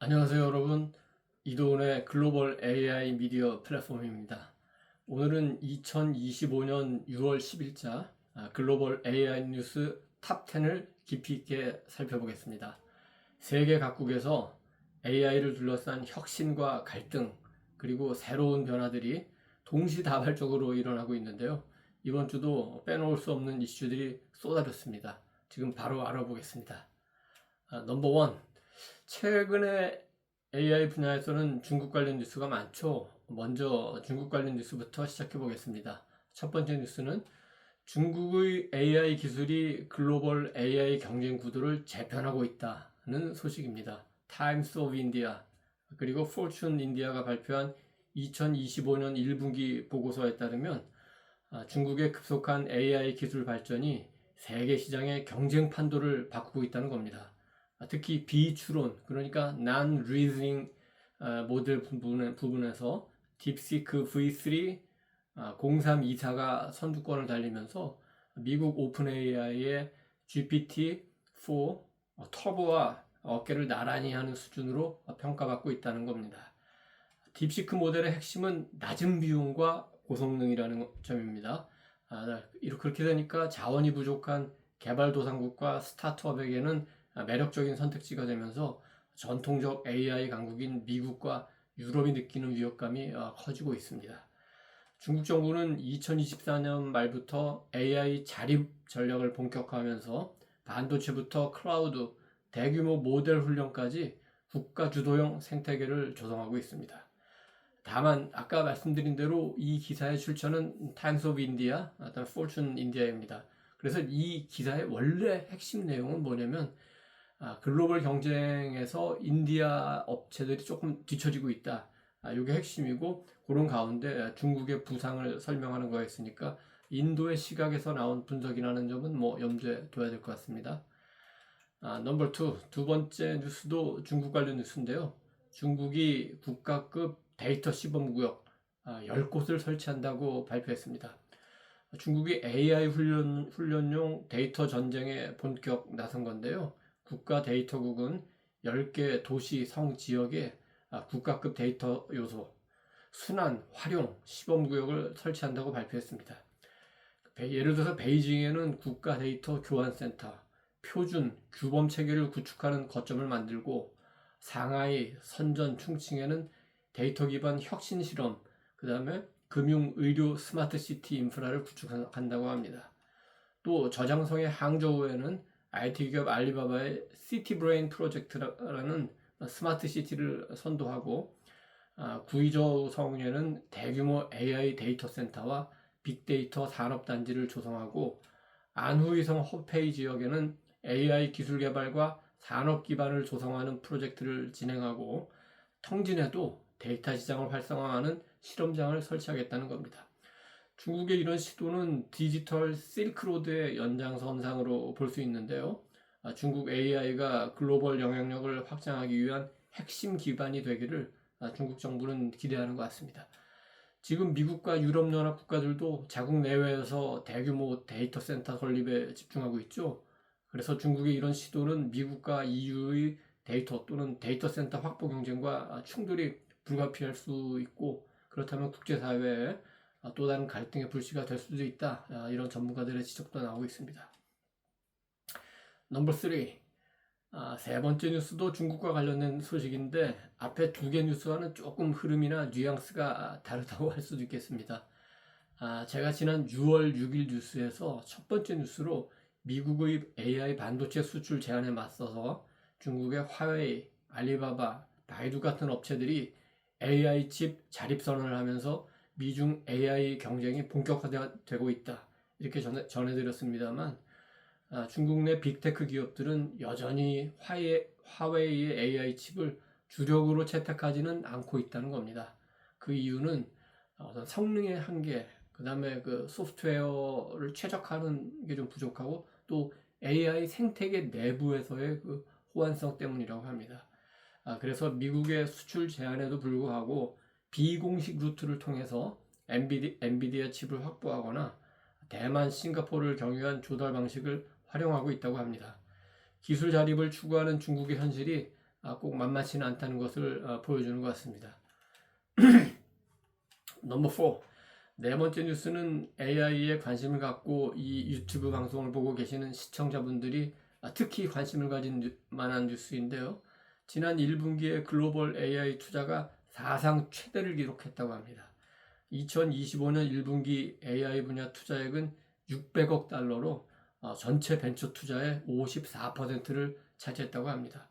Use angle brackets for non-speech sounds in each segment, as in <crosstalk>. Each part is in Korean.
안녕하세요 여러분. 이도훈의 글로벌 AI 미디어 플랫폼입니다. 오늘은 2025년 6월 10일자 아, 글로벌 AI 뉴스 탑 10을 깊이 있게 살펴보겠습니다. 세계 각국에서 AI를 둘러싼 혁신과 갈등 그리고 새로운 변화들이 동시다발적으로 일어나고 있는데요. 이번 주도 빼놓을 수 없는 이슈들이 쏟아졌습니다. 지금 바로 알아보겠습니다. 아, 넘버 원 최근에 AI 분야에서는 중국 관련 뉴스가 많죠. 먼저 중국 관련 뉴스부터 시작해 보겠습니다. 첫 번째 뉴스는 중국의 AI 기술이 글로벌 AI 경쟁 구도를 재편하고 있다는 소식입니다. 타임스 오브 인디아 그리고 포춘 인디아가 발표한 2025년 1분기 보고서에 따르면 아, 중국의 급속한 AI 기술 발전이 세계 시장의 경쟁 판도를 바꾸고 있다는 겁니다. 아, 특히 비추론 그러니까 non-reasoning 아, 모델 부분에, 부분에 서 딥시크 V3 아, 0324가 선두권을 달리면서 미국 오픈 AI의 GPT-4 어, 터보와 어깨를 나란히 하는 수준으로 평가받고 있다는 겁니다. 딥시크 모델의 핵심은 낮은 비용과 고성능이라는 점입니다. 아, 이렇게 되니까 자원이 부족한 개발도상국과 스타트업에게는 매력적인 선택지가 되면서 전통적 AI 강국인 미국과 유럽이 느끼는 위협감이 어, 커지고 있습니다. 중국 정부는 2024년 말부터 AI 자립 전략을 본격화하면서 반도체부터 클라우드, 대규모 모델 훈련까지 국가 주도형 생태계를 조성하고 있습니다. 다만 아까 말씀드린 대로 이 기사의 출처는 타임스 오브 인디아, 어떤 포춘 인디아입니다. 그래서 이 기사의 원래 핵심 내용은 뭐냐면 아, 글로벌 경쟁에서 인디아 업체들이 조금 뒤처지고 있다. 아, 이게 핵심이고 그런 가운데 중국의 부상을 설명하는 거였으니까 인도의 시각에서 나온 분석이라는 점은 뭐 염두에 둬야 될 것 같습니다. 아, 넘버 투, 두 번째 뉴스도 중국 관련 뉴스인데요. 중국이 국가급 데이터 시범 구역 아, 10곳을 설치한다고 발표했습니다. 중국이 AI 훈련, 훈련용 데이터 전쟁에 본격 나선 건데요. 국가 데이터국은 10개 도시 성 지역에 아, 국가급 데이터 요소, 순환, 활용, 시범구역을 설치한다고 발표했습니다. 예를 들어서 베이징에는 국가 데이터 교환센터, 표준, 규범 체계를 구축하는 거점을 만들고 상하이, 선전, 충칭에는 데이터 기반 혁신 실험, 그 다음에 금융, 의료, 스마트 시티 인프라를 구축한다고 합니다. 또 저장성의 항저우에는 IT 기업 알리바바의 시티 브레인 프로젝트라는 스마트 시티를 선도하고 아, 구이저 성에는 대규모 AI 데이터 센터와 빅데이터 산업 단지를 조성하고 안후이성 허페이 지역에는 AI 기술 개발과 산업 기반을 조성하는 프로젝트를 진행하고 텅진에도 데이터 시장을 활성화하는 실험장을 설치하겠다는 겁니다. 중국의 이런 시도는 디지털 실크로드의 연장선상으로 볼 수 있는데요. 아, 중국 AI가 글로벌 영향력을 확장하기 위한 핵심 기반이 되기를 아, 중국 정부는 기대하는 것 같습니다. 지금 미국과 유럽연합 국가들도 자국 내외에서 대규모 데이터 센터 설립에 집중하고 있죠. 그래서 중국의 이런 시도는 미국과 EU의 데이터 또는 데이터 센터 확보 경쟁과 충돌이 불가피할 수 있고 그렇다면 국제사회에 아, 또 다른 갈등의 불씨가 될 수도 있다. 아, 이런 전문가들의 지적도 나오고 있습니다. 넘버 3. 아, 세 번째 뉴스도 중국과 관련된 소식인데 앞에 두 개 뉴스와는 조금 흐름이나 뉘앙스가 다르다고 할 수도 있겠습니다. 아, 제가 지난 6월 6일 뉴스에서 첫 번째 뉴스로 미국의 AI 반도체 수출 제한에 맞서서 중국의 화웨이, 알리바바, 바이두 같은 업체들이 AI 칩 자립 선언을 하면서 미중 AI 경쟁이 본격화되고 있다. 이렇게 전해, 전해 드렸습니다만, 아, 중국 내 빅테크 기업들은 여전히 화웨이, 화웨이의 AI 칩을 주력으로 채택하지는 않고 있다는 겁니다. 그 이유는 어떤 성능의 한계, 그 다음에 그 소프트웨어를 최적화하는 게 좀 부족하고 또 AI 생태계 내부에서의 그 호환성 때문이라고 합니다. 아, 그래서 미국의 수출 제한에도 불구하고 비공식 루트를 통해서 엔비디, 엔비디아 칩을 확보하거나 대만, 싱가포르를 경유한 조달 방식을 활용하고 있다고 합니다. 기술 자립을 추구하는 중국의 현실이 아, 꼭 만만치는 않다는 것을 어, 보여주는 것 같습니다. <clears throat> 넘버 4. 네 번째 뉴스는 AI에 관심을 갖고 이 유튜브 방송을 보고 계시는 시청자분들이 아, 특히 관심을 가진 뉴- 만한 뉴스인데요. 지난 1분기에 글로벌 AI 투자가 사상 최대를 기록했다고 합니다. 2025년 1분기 AI 분야 투자액은 600억 달러로 어, 전체 벤처 투자의 54%를 차지했다고 합니다.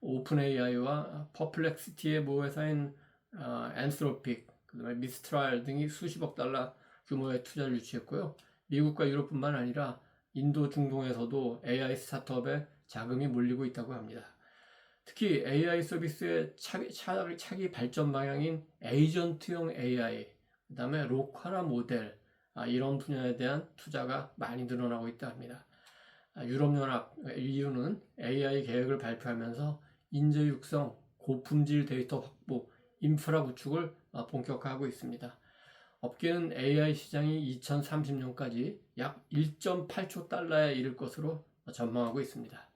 오픈 AI와 퍼플렉시티의 모회사인 어, 앤스로픽, 그다음에 미스트랄 등이 수십억 달러 규모의 투자를 유치했고요. 미국과 유럽뿐만 아니라 인도, 중동에서도 AI 스타트업에 자금이 몰리고 있다고 합니다. 특히 AI 서비스의 차기, 차기, 차기 발전 방향인 에이전트형 AI, 그 다음에 로컬화 모델, 아, 이런 분야에 대한 투자가 많이 늘어나고 있다 합니다. 아, 유럽연합 EU는 AI 계획을 발표하면서 인재 육성, 고품질 데이터 확보, 인프라 구축을 아, 본격화하고 있습니다. 업계는 AI 시장이 2030년까지 약 1.8조 달러에 이를 것으로 전망하고 있습니다.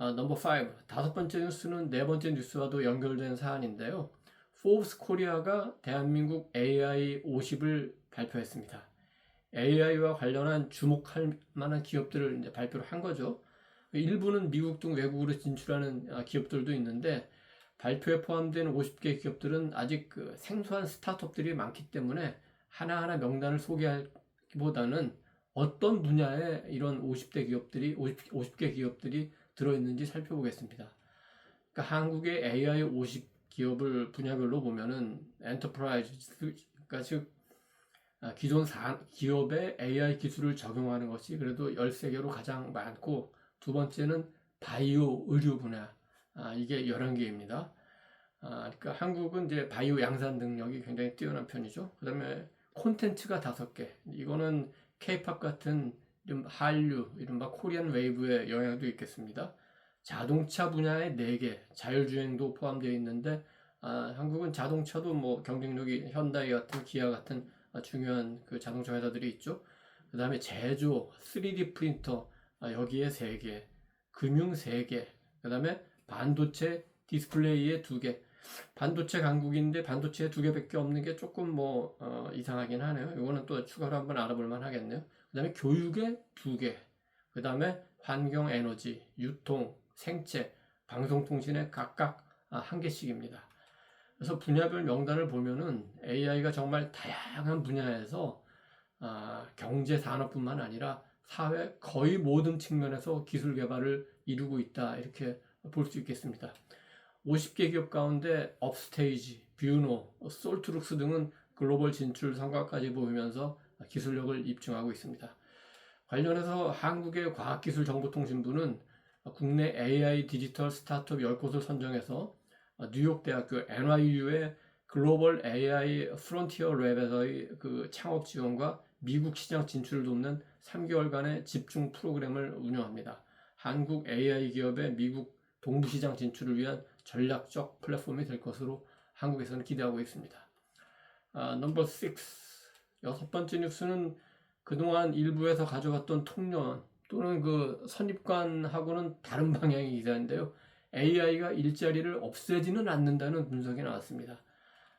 아, 넘버 5. 다섯 번째 뉴스는 네 번째 뉴스와도 연결된 사안인데요. 포브스 코리아가 대한민국 AI 50을 발표했습니다. AI와 관련한 주목할 만한 기업들을 이제 발표를 한 거죠. 일부는 미국 등 외국으로 진출하는 아, 기업들도 있는데 발표에 포함된 50개 기업들은 아직 그 생소한 스타트업들이 많기 때문에 하나하나 명단을 소개하기보다는 어떤 분야에 이런 50대 기업들이 50, 50개 기업들이 들어있는지 살펴보겠습니다. 그러니까 한국의 AI 50 기업을 분야별로 보면은 엔터프라이즈 그러니까 즉 아, 기존 사, 기업의 AI 기술을 적용하는 것이 그래도 13개로 가장 많고 두 번째는 바이오 의료 분야 아, 이게 11개입니다. 아, 그러니까 한국은 이제 바이오 양산 능력이 굉장히 뛰어난 편이죠. 그 다음에 콘텐츠가 5개. 이거는 케이팝 같은 이런 한류, 이른바 코리안 웨이브의 영향도 있겠습니다. 자동차 분야에 4개, 자율주행도 포함되어 있는데, 아, 한국은 자동차도 뭐 경쟁력이 현다이 같은 기아 같은 아, 중요한 그 자동차 회사들이 있죠. 그 다음에 제조, 3D 프린터, 아, 여기에 3개, 금융 3개, 그 다음에 반도체 디스플레이에 2개, 반도체 강국인데 반도체에 2개밖에 없는 게 조금 뭐 어, 이상하긴 하네요. 이거는 또 추가로 한번 알아볼 만 하겠네요. 그 다음에 교육에 2개, 그 다음에 환경 에너지, 유통, 생체, 방송통신에 각각 아, 한 개씩입니다. 그래서 분야별 명단을 보면은 AI가 정말 다양한 분야에서 아, 경제 산업뿐만 아니라 사회 거의 모든 측면에서 기술 개발을 이루고 있다 이렇게 볼 수 있겠습니다. 50개 기업 가운데 업스테이지, 뷰노, 솔트룩스 등은 글로벌 진출 성과까지 보이면서 기술력을 입증하고 있습니다. 관련해서 한국의 과학기술정보통신부는 국내 AI 디지털 스타트업 10곳을 선정해서 뉴욕대학교 NYU의 글로벌 AI 프론티어 랩에서의 그 창업 지원과 미국 시장 진출을 돕는 3개월간의 집중 프로그램을 운영합니다. 한국 AI 기업의 미국 동부 시장 진출을 위한 전략적 플랫폼이 될 것으로 한국에서는 기대하고 있습니다. 아, 넘버 6. 여섯 번째 뉴스는 그동안 일부에서 가져갔던 통년 또는 그 선입관하고는 다른 방향의 기사인데요. AI가 일자리를 없애지는 않는다는 분석이 나왔습니다.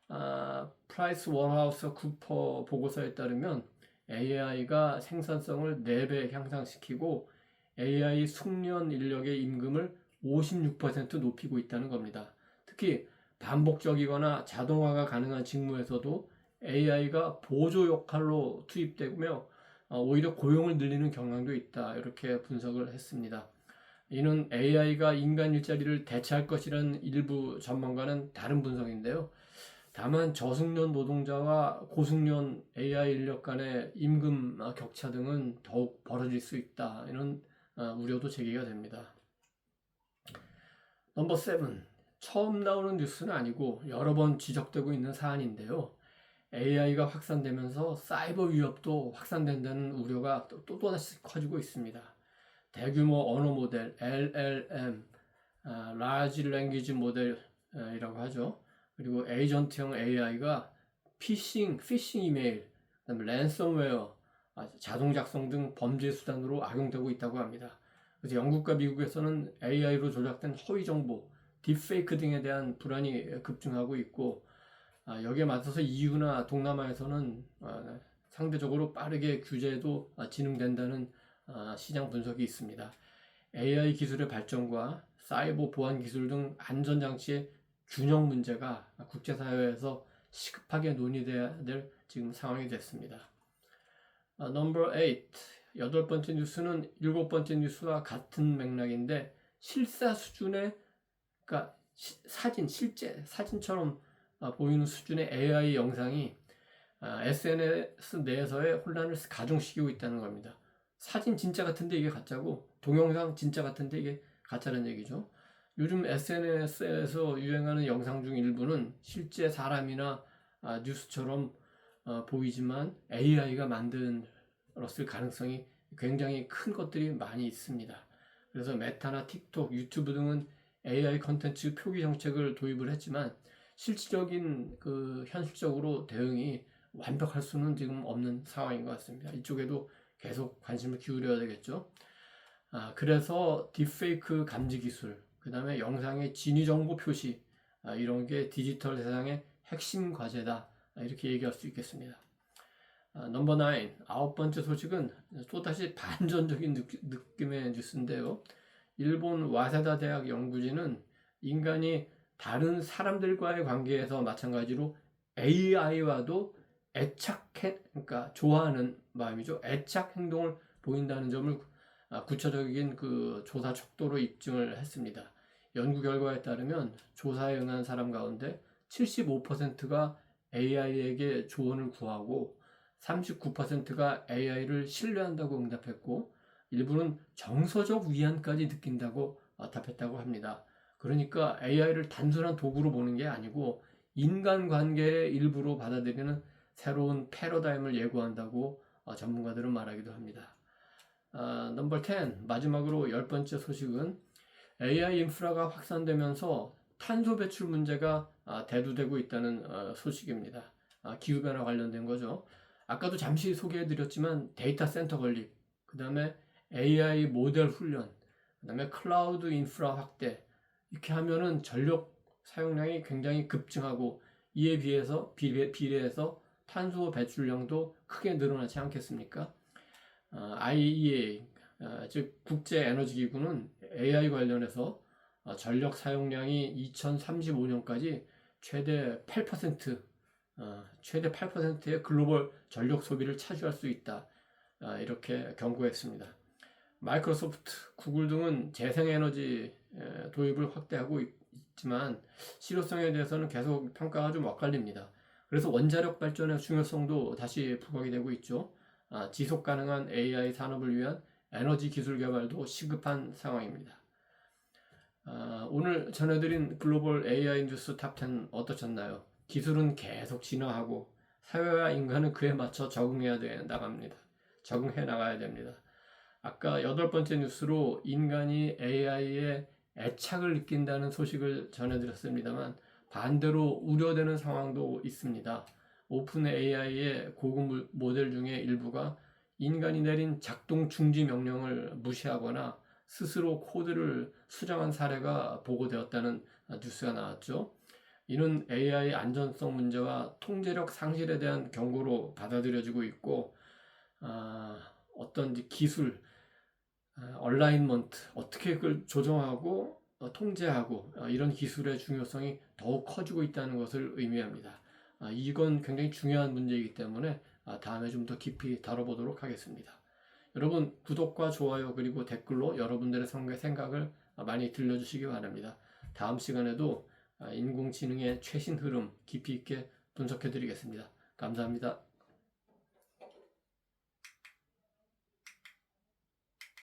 아, 프라이스 워하우스 쿠퍼 보고서에 따르면 AI가 생산성을 4배 향상시키고 AI 숙련 인력의 임금을 56% 높이고 있다는 겁니다. 특히 반복적이거나 자동화가 가능한 직무에서도 AI가 보조 역할로 투입되며 어, 오히려 고용을 늘리는 경향도 있다. 이렇게 분석을 했습니다. 이는 AI가 인간 일자리를 대체할 것이라는 일부 전문가는 다른 분석인데요. 다만 저숙련 노동자와 고숙련 AI 인력 간의 임금 격차 등은 더욱 벌어질 수 있다. 이런 어, 우려도 제기가 됩니다. 넘버 7. 처음 나오는 뉴스는 아니고 여러 번 지적되고 있는 사안인데요. AI가 확산되면서 사이버 위협도 확산된다는 우려가 또, 또 또다시 커지고 있습니다. 대규모 언어 모델 LLM, 아, Large Language Model이라고 하죠. 그리고 에이전트형 AI가 피싱, 피싱 이메일, 그다음에 랜섬웨어, 아, 자동 작성 등 범죄 수단으로 악용되고 있다고 합니다. 그래서 영국과 미국에서는 AI로 조작된 허위 정보, 딥페이크 등에 대한 불안이 급증하고 있고 아, 여기에 맞서서 EU나 동남아에서는 아, 상대적으로 빠르게 규제도 아, 진행된다는 아, 시장 분석이 있습니다. AI 기술의 발전과 사이버 보안 기술 등 안전 장치의 균형 문제가 국제사회에서 시급하게 논의돼야 될 지금 상황이 됐습니다. 넘버 8 여덟 번째 뉴스는 일곱 번째 뉴스와 같은 맥락인데 실사 수준의 그러니까 시- 사진 실제 사진처럼 아, 보이는 수준의 AI 영상이 아, SNS 내에서의 혼란을 가중시키고 있다는 겁니다. 사진 진짜 같은데 이게 가짜고 동영상 진짜 같은데 이게 가짜라는 얘기죠. 요즘 SNS에서 유행하는 영상 중 일부는 실제 사람이나 아, 뉴스처럼 어, 보이지만 AI가 만들었을 가능성이 굉장히 큰 것들이 많이 있습니다. 그래서 메타나 틱톡, 유튜브 등은 AI 컨텐츠 표기 정책을 도입을 했지만 실질적인 그 현실적으로 대응이 완벽할 수는 지금 없는 상황인 것 같습니다. 이쪽에도 계속 관심을 기울여야 되겠죠. 아, 그래서 딥페이크 감지 기술, 그 다음에 영상의 진위 정보 표시, 아, 이런 게 디지털 세상의 핵심 과제다. 아, 이렇게 얘기할 수 있겠습니다. 아, 넘버 9, 아홉 번째 소식은 또다시 반전적인 느, 느낌의 뉴스인데요. 일본 와세다 대학 연구진은 인간이 다른 사람들과의 관계에서 마찬가지로 AI와도 애착해, 그러니까 좋아하는 마음이죠. 애착 행동을 보인다는 점을 아, 구체적인 그 조사 척도로 입증을 했습니다. 연구 결과에 따르면 조사에 응한 사람 가운데 75%가 AI에게 조언을 구하고 39%가 AI를 신뢰한다고 응답했고 일부는 정서적 위안까지 느낀다고 어, 답했다고 합니다. 그러니까 AI를 단순한 도구로 보는 게 아니고 인간관계의 일부로 받아들이는 새로운 패러다임을 예고한다고 어, 전문가들은 말하기도 합니다. 아, 넘버 10 마지막으로 열 번째 소식은 AI 인프라가 확산되면서 탄소 배출 문제가 아, 대두되고 있다는 어, 소식입니다. 아, 기후변화 관련된 거죠. 아까도 잠시 소개해드렸지만 데이터 센터 건립, 그 다음에 AI 모델 훈련, 그 다음에 클라우드 인프라 확대 이렇게 하면은 전력 사용량이 굉장히 급증하고 이에 비해서 비례, 비례해서 탄소 배출량도 크게 늘어나지 않겠습니까? 어, IEA 어, 즉 국제 에너지 기구는 AI 관련해서 어, 전력 사용량이 2035년까지 최대 8% 어, 최대 8%의 글로벌 전력 소비를 차지할 수 있다. 아, 이렇게 경고했습니다. 마이크로소프트, 구글 등은 재생에너지 에, 도입을 확대하고 있- 있지만 실효성에 대해서는 계속 평가가 좀 엇갈립니다. 그래서 원자력 발전의 중요성도 다시 부각이 되고 있죠. 아, 지속 가능한 AI 산업을 위한 에너지 기술 개발도 시급한 상황입니다. 아, 오늘 전해드린 글로벌 AI 뉴스 탑10 어떠셨나요? 기술은 계속 진화하고 사회와 인간은 그에 맞춰 적응해야 돼 나갑니다. 적응해 나가야 됩니다. 아까 여덟 번째 뉴스로 인간이 AI에 애착을 느낀다는 소식을 전해드렸습니다만 반대로 우려되는 상황도 있습니다. 오픈 AI의 고급 모델 중에 일부가 인간이 내린 작동 중지 명령을 무시하거나 스스로 코드를 수정한 사례가 보고되었다는 뉴스가 나왔죠. 이는 AI 안전성 문제와 통제력 상실에 대한 경고로 받아들여지고 있고 아, 어떤 기술, 아, 얼라인먼트 어떻게 그걸 조정하고 어, 통제하고 어, 이런 기술의 중요성이 더욱 커지고 있다는 것을 의미합니다. 아, 이건 굉장히 중요한 문제이기 때문에 아, 다음에 좀 더 깊이 다뤄보도록 하겠습니다. 여러분 구독과 좋아요 그리고 댓글로 여러분들의 성- 생각을 아, 많이 들려주시기 바랍니다. 다음 시간에도 아, 인공지능의 최신 흐름 깊이 있게 분석해 드리겠습니다. 감사합니다.